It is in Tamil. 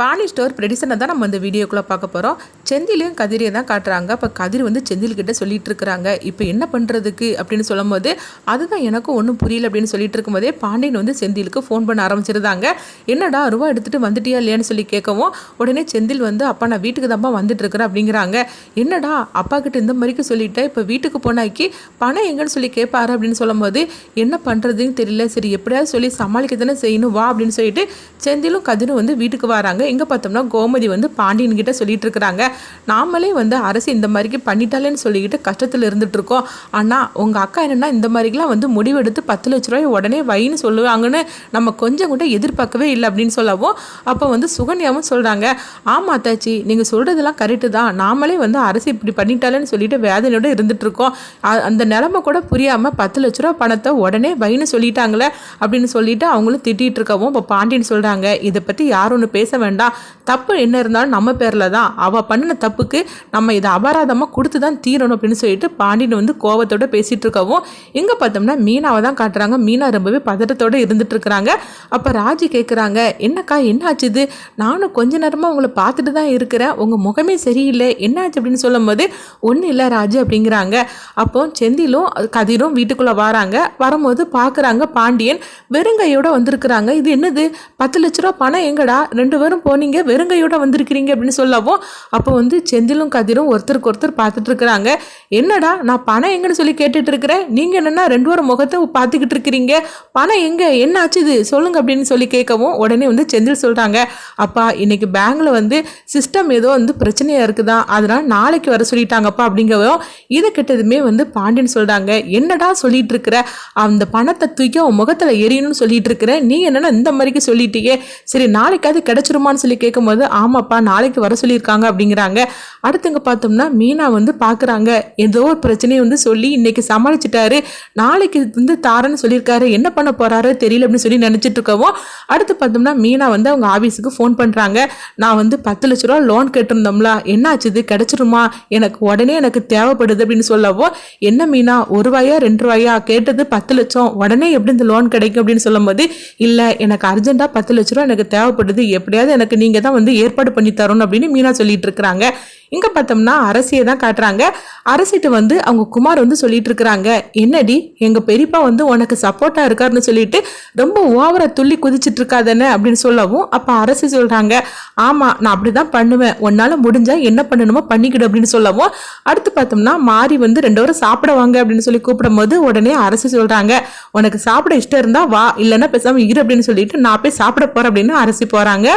பாணி ஸ்டோர் ப்ரெடிசனை தான் நம்ம இந்த வீடியோக்குள்ளே பார்க்க போகிறோம் செந்திலையும் கதிரையும் தான் காட்டுறாங்க. இப்போ கதிர் வந்து செந்தில்கிட்ட சொல்லிட்டு இருக்கிறாங்க. இப்போ என்ன பண்ணுறதுக்கு அப்படின்னு சொல்லும்போது அதுதான் எனக்கும் ஒன்றும் புரியல அப்படின்னு சொல்லிட்டு இருக்கும்போதே பாண்டியன் வந்து செந்திலுக்கு ஃபோன் பண்ண ஆரம்பிச்சிருந்தாங்க. என்னடா ரூபா எடுத்துகிட்டு வந்துட்டியா இல்லையான்னு சொல்லி கேட்கவும் உடனே செந்தில் வந்து அப்பா நான் வீட்டுக்கு தான்ப்பா வந்துட்டு இருக்கிறேன் அப்படிங்கிறாங்க. என்னடா அப்பா கிட்ட இந்த மாதிரிக்கு சொல்லிட்டேன் இப்போ வீட்டுக்கு போனாக்கி பணம் எங்கன்னு சொல்லி கேட்பாரு அப்படின்னு சொல்லும்போது என்ன பண்ணுறதுன்னு தெரியல. சரி எப்படியாவது சொல்லி சமாளிக்க தானே செய்யணும். வா அப்படின்னு சொல்லிட்டு செந்திலும் கதிரும் வந்து வீட்டுக்கு வராங்க. எங்கே பார்த்தோம்னா கோமதி வந்து பாண்டியன் கிட்ட சொல்லிட்டு இருக்கிறாங்க. நாமளே வந்து அரசு இந்த மாதிரிக்கு பண்ணிட்டாலேன்னு சொல்லிக்கிட்டு கஷ்டத்தில் இருந்துட்டு இருக்கோம். ஆனால் உங்கள் அக்கா என்னென்னா இந்த மாதிரிலாம் வந்து முடிவெடுத்து பத்து லட்ச ரூபாய் உடனே வைன்னு சொல்லுவாங்கன்னு நம்ம கொஞ்சம் கூட எதிர்பார்க்கவே இல்லை அப்படின்னு சொல்லவும் அப்போ வந்து சுகன்யாவும் சொல்கிறாங்க ஆமாம் தாச்சி நீங்கள் சொல்கிறதெல்லாம் கரெக்டு தான். நாமளே வந்து அரசு இப்படி பண்ணிட்டாலேன்னு சொல்லிட்டு வேதனையோடு இருந்துட்டு இருக்கோம். அந்த நிலமை கூட புரியாமல் பத்து லட்ச ரூபா பணத்தை உடனே வைன்னு சொல்லிட்டாங்களே அப்படின்னு சொல்லிட்டு அவங்களும் திட்டிகிட்டு இருக்கவும் இப்போ பாண்டியன் சொல்கிறாங்க இதை பற்றி யாரும் ஒன்று பேச வேண்டாம். தப்பு என்ன இருந்தாலும் நம்ம பேரில் தான். அவள் பண்ணின தப்புக்கு நம்ம இதை அபராதமாக கொடுத்து தான் தீரணும் அப்படின்னு சொல்லிட்டு பாண்டியன் வந்து கோபத்தோடு பேசிகிட்டு இருக்கவும் இங்கே பார்த்தோம்னா மீனாவை தான் காட்டுறாங்க. மீனா ரொம்பவே பதட்டத்தோடு இருந்துட்டு இருக்கிறாங்க. அப்போ ராஜி கேட்குறாங்க என்னக்கா என்ன ஆச்சு இது? நானும் கொஞ்ச நேரமாக உங்களை பார்த்துட்டு தான் இருக்கிறேன். உங்கள் முகமே சரியில்லை. என்னாச்சு? அப்படின்னு சொல்லும்போது ஒன்றும் இல்லை ராஜு அப்படிங்கிறாங்க. அப்போ செந்திலும் கதிரும் வீட்டுக்குள்ளே வராங்க. வரும்போது பார்க்குறாங்க பாண்டியன். வெறுங்கையோட வந்திருக்கிறாங்க. இது என்னது? பத்து லட்ச ரூபா பணம் எங்கடா? ரெண்டு பேரும் போனீங்க வெறுங்கையோட வந்திருக்கிறீங்க அப்படின்னு சொல்லவும் அப்போ வந்து செந்திலும் கதிரும் ஒருத்தருக்கு ஒருத்தர் பார்த்துட்டு இருக்கிறாங்க என்னடா நான் பணம் எங்கன்னு சொல்லி கேட்டுட்டு இருக்கிறேன் நீங்கள் என்னன்னா ரெண்டு வாரம் முகத்தை பார்த்துக்கிட்டு இருக்கிறீங்க பணம் எங்கே? என்ன ஆச்சு இது? சொல்லுங்க அப்படின்னு சொல்லி கேட்கவும் உடனே வந்து செந்தில் சொல்கிறாங்க அப்பா இன்னைக்கு பேங்க்ல வந்து சிஸ்டம் ஏதோ வந்து பிரச்சனையாக இருக்குதா? அதனால நாளைக்கு வர சொல்லிட்டாங்கப்பா அப்படிங்கவும் இதை கிட்டதுமே வந்து பாண்டியன் சொல்கிறாங்க என்னடா சொல்லிட்டு இருக்கிற அந்த பணத்தை தூக்கி உன் முகத்தில் எரியணும்னு சொல்லிட்டு இருக்கிற நீ என்னன்னா இந்த மாதிரிக்கு சொல்லிட்டீங்க சரி நாளைக்காவது கிடைச்சிருமா கிடைச்சிருமான்னு சொல்லி கேட்கும்போது ஆமாப்பா நாளைக்கு வர சொல்லியிருக்காங்க அப்படிங்கிறாங்க. அடுத்தவங்க பார்த்தோம்னா மீனா வந்து பார்க்குறாங்க ஏதோ ஒரு பிரச்சனையை வந்து சொல்லி இன்னைக்கு சமாளிச்சிட்டாரு. நாளைக்கு வந்து தாரன்னு சொல்லியிருக்காரு. என்ன பண்ண போறாரு தெரியல அப்படின்னு சொல்லி நினச்சிட்டு இருக்கவும் அடுத்து பார்த்தோம்னா மீனா வந்து அவங்க ஆஃபீஸுக்கு ஃபோன் பண்ணுறாங்க நான் வந்து பத்து லட்ச ரூபா லோன் கேட்டிருந்தோம்ல என்னாச்சு இது? கிடைச்சிருமா? எனக்கு உடனே எனக்கு தேவைப்படுது அப்படின்னு சொல்லவும் என்ன மீனா ஒரு ரூபாயா ரெண்டு ரூபாயா கேட்டது பத்து லட்சம். உடனே எப்படி இந்த லோன் கிடைக்கும் அப்படின்னு சொல்லும்போது இல்லை எனக்கு அர்ஜென்ட்டாக பத்து லட்ச ரூபா எனக்கு தேவைப்படுது. எப்படியாவது எனக்கு நீங்கள் தான் வந்து ஏற்பாடு பண்ணி தரணும் அப்படின்னு மீனா சொல்லிட்டு இருக்கிறாங்க. இங்கே பார்த்தோம்னா அரசியை தான் காட்டுறாங்க. அரசிட்டு வந்து அவங்க குமார் வந்து சொல்லிட்டு இருக்கிறாங்க. என்னடி? எங்கள் பெரியப்பா வந்து உனக்கு சப்போர்ட்டாக இருக்காருன்னு சொல்லிட்டு ரொம்ப ஓவரா துள்ளி குதிச்சிட்டு இருக்காதானே அப்படின்னு சொல்லவும் அப்போ அரசி சொல்கிறாங்க ஆமாம் நான் அப்படி தான் பண்ணுவேன். உன்னால் முடிஞ்சா என்ன பண்ணணுமோ பண்ணிக்கிடு அப்படின்னு சொல்லவும். அடுத்து பார்த்தோம்னா மாறி வந்து ரெண்டு பேரும் சாப்பிட வாங்க அப்படின்னு சொல்லி கூப்பிடும்போது உடனே அரசு சொல்கிறாங்க உனக்கு சாப்பிட இஷ்டம் இருந்தால் வா இல்லைன்னா பேசாமல் இரு அப்படின்னு சொல்லிட்டு நான் போய் சாப்பிட போகிறேன் அப்படின்னு அரசி போகிறாங்க